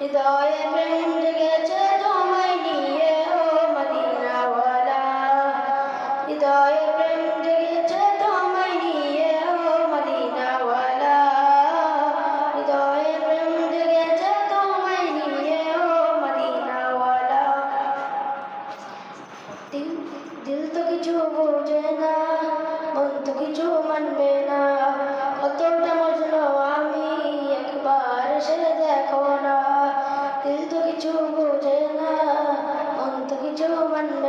হৃদয়ে প্রেম গেছে তোমায় নিয়ে ও মদিনাওয়ালা। হৃদয়ে one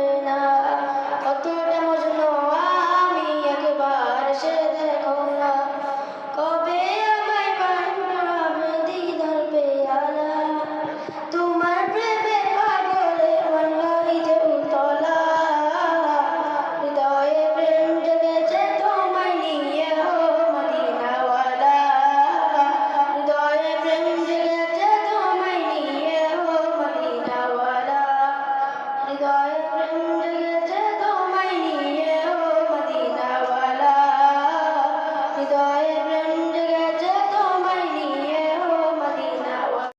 হৃদয়